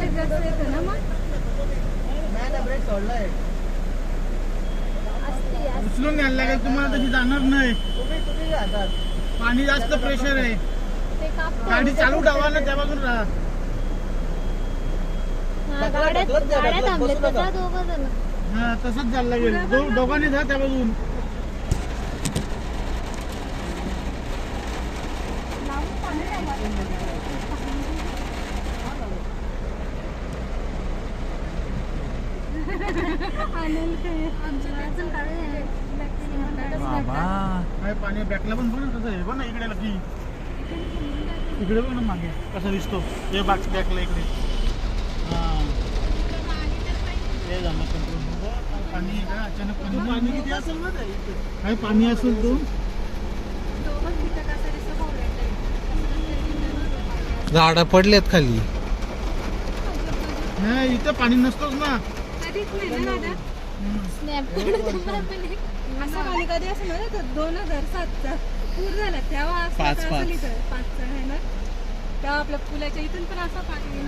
Pressure जास्त येतं ना मग? नाही ना ब्रेक सोडलाय. असते असते. उचलून घ्यायला लागेल तुम्हाला तशी जाणार नाही. तुम्ही तुम्ही जातात पाणी जास्त प्रेशर आहे. ते कापतं. गाडी चालू ठेवा ना त्या बाजून राहा. हा, ढकलत- गाड्यात ढकलत द्या, गाड्या ढकलत थांबलेत बसू नका. का दोघं जण. हा तसंच जायला लागेल. दो- दोघांनी जा त्या बाजून काय पाणी बॅकला पण बघ ना कसं आहे. बघ ना इकडे की इकडे बघ ना मागे. कसा दिसतो. हे बाग बॅकला इकडे. हा. हे झालं पाणी अचानक पाणी पाणी किती असेल ना काय पाणी असेल तो? झाडं पडलेत खाली. नाही इथं पाणी नसतोच ना. स्नॅप असं कधी असं म्हणत दोन हजार सातचा. पूर झाला. तेव्हा असं पाचचा आहे ना? तेव्हा आपल्या पुलाच्या इथून पण असं पाणी